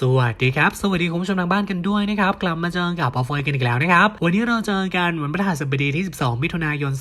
สวัสดีครับ สวัสดีคุณผู้ชมทางบ้านกันด้วยนะครับ กลับมาเจอกับปอฟอยกันอีกแล้วนะครับ วันนี้เราเจอกันวันพฤหัสบดีที่ 12 มิถุนายน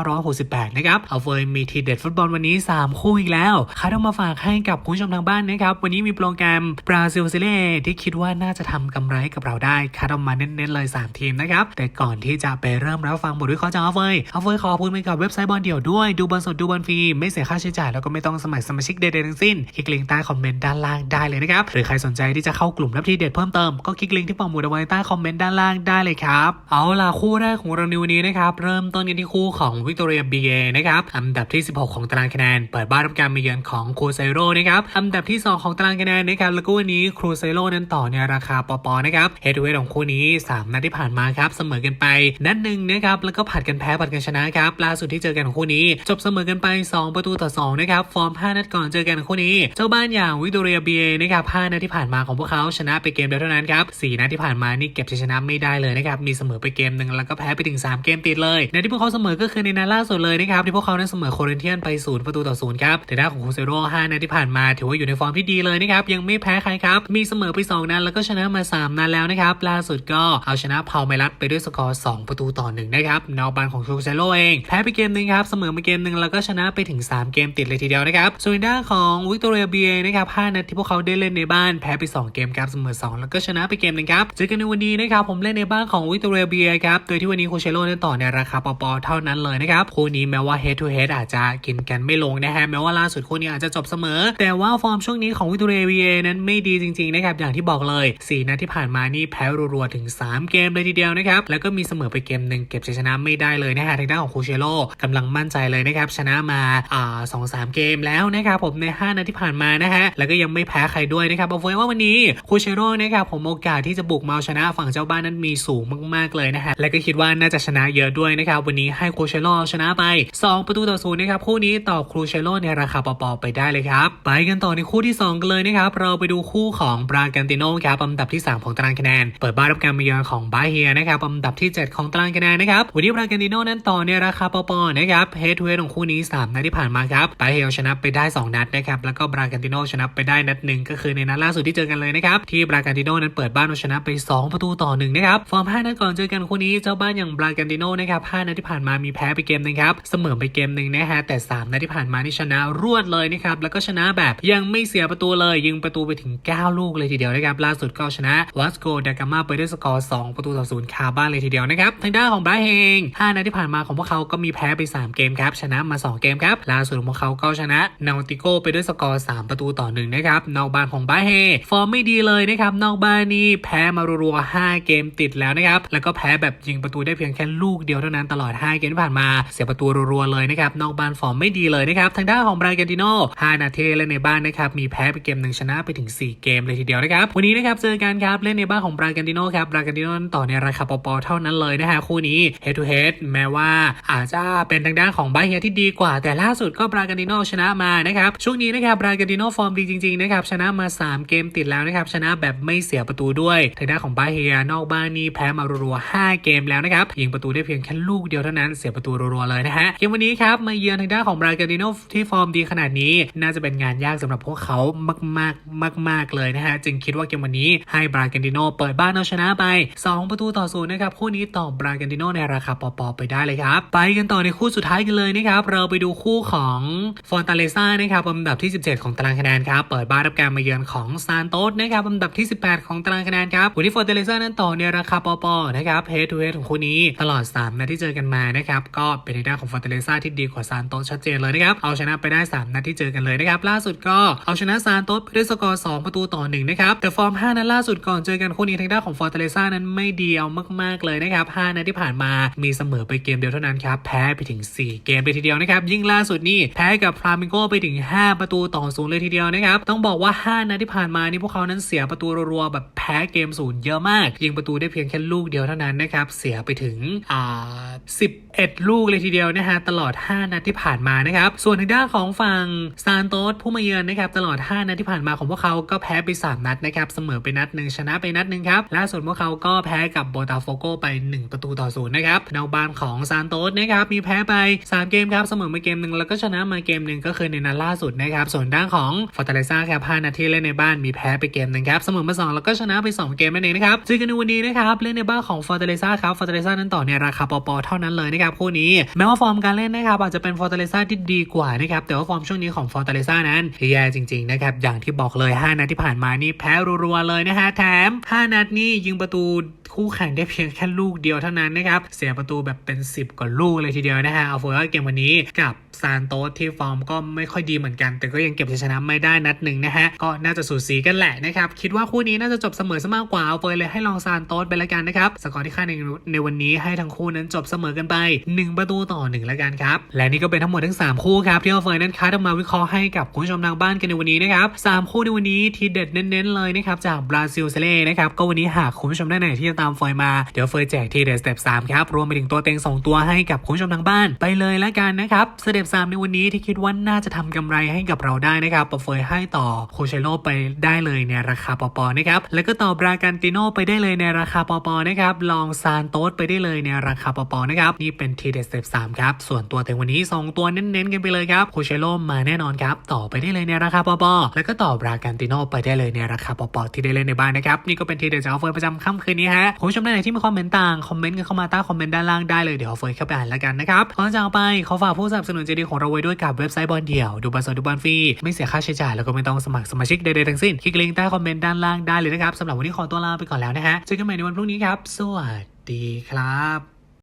2568 นะครับเอาเฟยมีทีเด็ดฟุตบอลวันนี้ 3 คู่อีกแล้วคัดเอามาฝากให้กับคุณผู้ชมทางบ้านนะครับ วันนี้มีโปรแกรมบราซิลซิเล่ที่คิดว่าน่าจะทำกำไรกับเราได้คัดเอามาเน้นๆเลย 3 ทีมนะครับ แต่ก่อนที่จะไปเริ่มรับฟังบทวิเคราะห์จากเอาเฟยเอาเฟยขอพูดไปกับเว็บไซต์บอลเดี่ยวด้วยดูบอลสดดูบอลฟรีไม่เสียค่าใช้จ่ายแล้วก็ไม่ต้องสมัครสมาชิกใดๆทั้งสิ้นคลิกลิงก์ใต้คอมเมนต์ด้านล่างได้เลยนะครับหรือใครสนใจที่จะเข้ากลุ่มรับทีเด็ดเพิ่มเติมก็คลิกลิงก์ที่ปักหมุดเอาไว้ใต้คอมเมนต์ด้านล่างได้เลยครับเอาล่ะคู่แรกของเราในวันนี้นะครับเริ่มต้นกันที่คู่ของวิกตอเรียบีเอนะครับอันดับที่ 16 ของตารางคะแนน เปิดบ้านรับการมาเยือนของครูไซโรนะครับอันดับที่ 2 ของตารางคะแนนนะครับแล้วก็วันนี้ครูไซโรนั้นต่อในราคาปอปอนะครับเฮดเฮดของคู่นี้ 3 นัดที่ผ่านมาครับเสมอกันไปนัดหนึ่งนะครับแล้วก็ผัดกันแพ้ผัดกันชนะครับล่าสุดที่เจอกันของคู่นี้ จบเสมอกันไป 2 ประตูต่อ2นะครับฟอร์ม 5 นัดก่อนเจอกันของคู่นี้ เจ้าบ้านอย่างวิกตอเรียบีเอนะครับ5นัดที่ผ่านมาของพวกเขาชนะไปเกมเดียวเท่านั้นครับ4นัดที่ผ่านมานี่เก็บชัยชนะไม่ได้เลยนะครับมีเสมอไปเกมหนึ่งแล้วก็แพ้ไปถึง 3 เกมติดเลยในที่พวกเขาเสมอก็คือในนัดล่าสุดเลยนะครับที่พวกเขานั้นเสมอโคเรนเทียนไป0ประตูต่อ0ครับแต่ด้านของคูเซโร่5นัดที่ผ่านมาถือว่าอยู่ในฟอร์มที่ดีเลยนะครับยังไม่แพ้ใครครับมีเสมอไป2นัดแล้วก็ชนะมา 3นัดแล้วนะครับล่าสุดก็เอาชนะพาเมลัสไปด้วยสกอร์2ประตูต่อ1นะครับนอกบานของคูเซโร่เองแพ้ไปเกมหนึงครับเสมอมาเกมหนึ่งแล้วก็ชนะไปถึง 3 เกมติดเลยทีเดียวนะครับส่วนด้านของวิกตอเรียเบียนะครับ5นัดที่พวกเขาได้เล่นในบ้านแพ้ไป2 เกมครับเสมอ 2 แล้วก็ชนะไปเกมหนึงครับเจอกันในวันนี้นะครับผมเล่นในบ้านของวิกตอเรียเบียครับโดยที่วันนี้โคเชโร่นั้นต่อในราคาปอปอเท่านั้นเลยนะครับคู่นี้แม้ว่า head to head อาจจะกินกันไม่ลงนะฮะแม้ว่าล่าสุดคู่นี้อาจจะจบเสมอ แต่ว่าฟอร์มช่วงนี้ของวิกตอเรียเบียนั้นไม่ดีจริงๆนะครับอย่างที่บอกเลย 4นัดที่ผ่านมานี่แพ้รัวๆถึง 3 เกมเลยทีเดียวนะครับแล้วก็มีเสมอไปเกมหนึ่งเก็บชัยชนะไม่ได้เลยนะฮะทางด้านของโคเชโร่กำลังมั่นใจเลยนะครับชนะมาอ่าสองสามเกมแล้วนะครับผมใน 5นัดที่ผ่านมานะฮะแล้วก็ยังไม่แพ้ใครด้วยนะครับเอาไว้ว่าวันนี้คูเชโร่นะครับผมโอกาสที่จะบุกมาเอาชนะฝั่งเจ้าบ้านนั้นมีสูงมากๆเลยนะฮะและก็คิดว่าน่าจะชนะเยอะด้วยนะครับวันนี้ให้คูเชโร่ชนะไป 2 ประตูต่อศูนย์นะครับคู่นี้ต่อคูเชโร่ในราคาปอๆไปได้เลยครับไปกันต่อในคู่ที่ 2 กันเลยนะครับเราไปดูคู่ของบรากันติโนครับอันดับที่ 3 ของตารางคะแนน เปิดบ้านรับการมาเยือนของบาเฮียนะครับอันดับที่ 7 ของตารางคะแนนนะครับวันนี้บรากันติโนนั้นต่อในราคาปอๆนะครับเฮดทูเฮดของคู่นี้ 3 นัดที่ผ่านมาครับบาเฮียชนะไปได้ 2 นัดนะครับแล้วก็บรากันติโนชนะไปได้นัดหนึ่งก็คือในนัดล่าสุดที่เจอกันเลยนะครับ ที่บรากันติโนนั้นเปิดบ้านเอาชนะไป 2 ประตูต่อหนึ่งนะครับฟอร์ม 5 นัดก่อนเจอกันคู่นี้เจ้าบ้านอย่างบรากันติโนนะครับ 5 นัดที่ผ่านมามีแพ้ไปเกมหนึงครับเสมอไปเกมหนึ่งนะฮะแต่ 3 นัดที่ผ่านมานี่ชนะรวดเลยนะครับแล้วก็ชนะแบบยังไม่เสียประตูเลยยิงประตูไปถึง 9 ลูกเลยทีเดียวนะครับล่าสุดก็ชนะวัสโกดากามาไปด้วยสกอร์2ประตูต่อศูนย์คาบ้านเลยทีเดียวนะครับทางด้านของบราเฮง5นัดที่ผ่านมาของพวกเขาก็มีแพ้ไป 3 เกมครับชนะมา 2 เกมครับล่าสุดของพวกเขาก็ชนะนาติโกไปด้วยสกอร์3ประตูต่อ1นะครับนอกบ้านของบราเฮฟอร์มไม่ดีเลยนะครับนอกบ้านนี่แพ้มารัวๆ5เกมติดแล้วนะครับแล้วก็แพ้แบบยิงประตูได้เพียงแค่ลูกเดียวเท่านั้นตลอด 5 เกมที่ผ่านมาเสียประตูรัวๆเลยนะครับนอกบ้านฟอร์มไม่ดีเลยนะครับทางด้านของบรากนติโน่5นาทีเล่นในบ้านนะครับมีแพ้ไปเกมหนึ่งชนะไปถึง 4 เกมเลยทีเดียวนะครับวันนี้นะครับเจอกันครับเล่นในบ้านของบรากนติโน่ครับบรากนติโน่ต่อในราคาปอๆเท่านั้นเลยนะฮะคู่นี้ head to head แม้ว่าอาจจะเป็นทางด้านของบาเฮียที่ดีกว่า แต่ล่าสุดก็บรากนติโน่ชนะมานะครับช่วงนี้นะครับบรากนติโน่ฟอร์มดีจริงๆนะครับชนะมา 3 เกมติดแล้วนะครับชนะแบบไม่เสียประตูด้วยทางด้านของบาเฮียนอกบ้านนี่แพ้มารัวๆ5เกมแล้วนะครับยิงประตูได้เพียงแค่ลูกเดียวเท่านั้นเสียประตูรัวๆเลยนะฮะเกมวันนี้ครับมาเยือนทางด้านของบราเกนิโนที่ฟอร์มดีขนาดนี้ น่าจะเป็นงานยากสำหรับพวกเขามากๆมาก ๆเลยนะฮะจึงคิดว่าเกมวันนี้ให้บราเกนิโนเปิดบ้านเอาชนะไป 2 ประตูต่อศูนย์นะครับคู่นี้ต่อบราเกนิโนในราคาปอๆไปได้เลยครับไปกันต่อในคู่สุดท้ายกันเลยนะครับเราไปดูคู่ของฟอนตาเลซ่านะครับอันดับที่ 17 ของตารางคะแนนครับเปิดบ้านรับการมาเยือนของซานโตสนะครับอันดับที่ 18 ของตารางคะแนนครับวันนี้ฟอนตาเลเซ่านั้นต่อในราคาปอๆนะครับเฮดทูเฮดของคู่นี้ตลอด 3 นัดที่เจอกันมานะครับก็เป็นในด้านของฟอนตาเลเซ่าที่ดีกว่าซานโตสชัดเจนเลยนะครับเอาชนะไปได้ 3 นัดที่เจอกันเลยนะครับล่าสุดก็เอาชนะซานโตสไปด้วยสกอร์2ประตูต่อ1นะครับแต่ฟอร์ม 5 นัดล่าสุดก่อนเจอกันคู่นี้ทางด้านของฟอร์ตาเลเซ่านั้นไม่ดีเอามาก ๆเลยนะครับ5นัดที่ผ่านมามีเสมอไปเกมเดียวเท่านั้นครับแพ้ไปถึง 4 เกมเลยทีเดียวนะครับยิ่งล่าสุดนี่แพ้กับฟลามิงโกไปถึง 5 ประตูต่อศูนย์เลยทีเดียวนะครับต้องบอกว่า 5นัดที่ผ่านมานีพวกเขานั้นเสียประตูรัวๆแบบแพ้เกมศูนย์เยอะมาก ยิงประตูได้เพียงแค่ลูกเดียวเท่านั้นนะครับ เสียไปถึงอ่า11 ลูกเลยทีเดียวนะฮะตลอด 5 นัดที่ผ่านมานะครับ ส่วนทางด้านของฝั่งซานโตสผู้มาเยือนนะครับตลอด 5 นัดที่ผ่านมาของพวกเขาก็แพ้ไป 3 นัดนะครับเสมอไปนัดหนึ่งชนะไปนัดหนึ่งครับล่าสุดพวกเขาก็แพ้กับโบตาโฟโกไป 1 ประตูต่อศูนย์นะครับนอกบ้านของซานโตสนะครับมีแพ้ไป 3 เกมครับเสมอมาเกมหนึ่งแล้วก็ชนะมาเกมหนึ่งก็คือในนัดล่าสุดนะครับส่วนด้านของฟอร์ตาเลซ่าครับ5นัดที่เล่นในบ้านมีแพ้พ้ไปเกมหนึงครับเสมอมาสองแล้วก็ชนะไปสองเกมนั่นเองนะครับเจอกันในวันนี้นะครับเล่นในบ้านของฟอร์เตเลซ่าครับฟอร์เตเลซ่านั้นต่อในราคาปอปอเท่านั้นเลยนะครับคู่นี้แม้ว่าฟอร์มการเล่นนะครับอาจจะเป็นฟอร์เตเลซ่าที่ดีกว่านะครับแต่ว่าฟอร์มช่วงนี้ของฟอร์เตเลซ่านั้นแย่จริงๆนะครับอย่างที่บอกเลย 5นัดที่ผ่านมานี่แพ้รัวๆเลยนะฮะแถม 5 นัดนี่ยิงประตูคู่แข่งได้เพียงแค่ลูกเดียวเท่านั้นนะครับเสียประตูแบบเป็น 10กว่าลูกเลยทีเดียวนะฮะเอาเฟอร์เกมวันนี้กับซานโตสที่ฟอร์มก็ไม่ค่อยดีเหมือนกัน แต่ก็ยังเก็บชัยชนะไม่ได้นัดหนึ่งนะฮะก็น่าจะสูสีกันแหละนะครับคิดว่าคู่นี้น่าจะจบเสมอซะมากกว่าเอาเฟอร์เลยให้ลองซานโตสไปละกันนะครับสกอร์ที่คาดในในวันนี้ให้ทั้งคู่นั้นจบเสมอกันไป 1 ประตูต่อ1ละกันครับและนี่ก็เป็นทั้งหมดทั้ง 3 คู่ครับที่เอาเฟอร์นั้นคัดออกมาวิเคราะห์ให้กับคุณผู้ชมทางบ้านกันในวันนี้นะครับสามคู่ในวันนี้ทีเด็ดเน้นๆเลยนะครับจากบราซิลเซเล่นะครับก็วันนี้หากคุณผู้ชมได้ไหนที่จะตามเฟยมาเดี๋ยวเฟยแจกทีเด็ดสเต็ป3ครับรวมไปถึงตัวเต็ง2ตัวให้กับคุณผู้ชมทางบ้านไปเลยละกันนะครับสเต็ป3ในวันนี้ที่คิดว่าน่าจะทำกำไรให้กับเราได้นะครับเฟยให้ต่อโคเชโลไปได้เลยเลยในราคาปอปอนะครับแล้วก็ต่อบรากันติโนไปได้เลยในราคาปอปอนะครับลองซานโตสไปได้เลยในราคาปอปอนะครับนี่เป็นทีเด็ดสเต็ป3ครับส่วนตัวเต็งวันนี้ 2 ตัวเน้นๆกันไปเลยครับโคเชโลมาแน่นอนครับต่อไปได้เลยในราคาปอปอแล้วก็ต่อบรากันติโนไปได้เลยในราคาปอปอที่ได้เล่นในบ้านนะครับนี่ก็เป็นทีเด็ดจากเฟยประจำค่ำคืนนี้ฮะคุณผู้ชมท่านไหนที่มีคอมเมนต์ต่างคอมเมนต์กันเข้ามาใต้คอมเมนต์ด้านล่างได้เลยเดี๋ยวเฟยเข้าไปอ่านแล้วกันนะครับก่อนจากไปขอฝากผู้สนับสนุนใจดีของเราไว้ด้วยกับเว็บไซต์บอลเดี่ยวดูบอลสดดูบอลฟรีไม่เสียค่าใช้จ่ายแล้วก็ไม่ต้องสมัครสมาชิกใดๆทั้งสิ้นคลิกลิงก์ใต้คอมเมนต์ด้านล่างได้เลยนะครับสำหรับวันนี้ขอตัวลาไปก่อนแล้วนะฮะเจอกันใหม่ในวันพรุ่งนี้ครับ สวัสดีครับ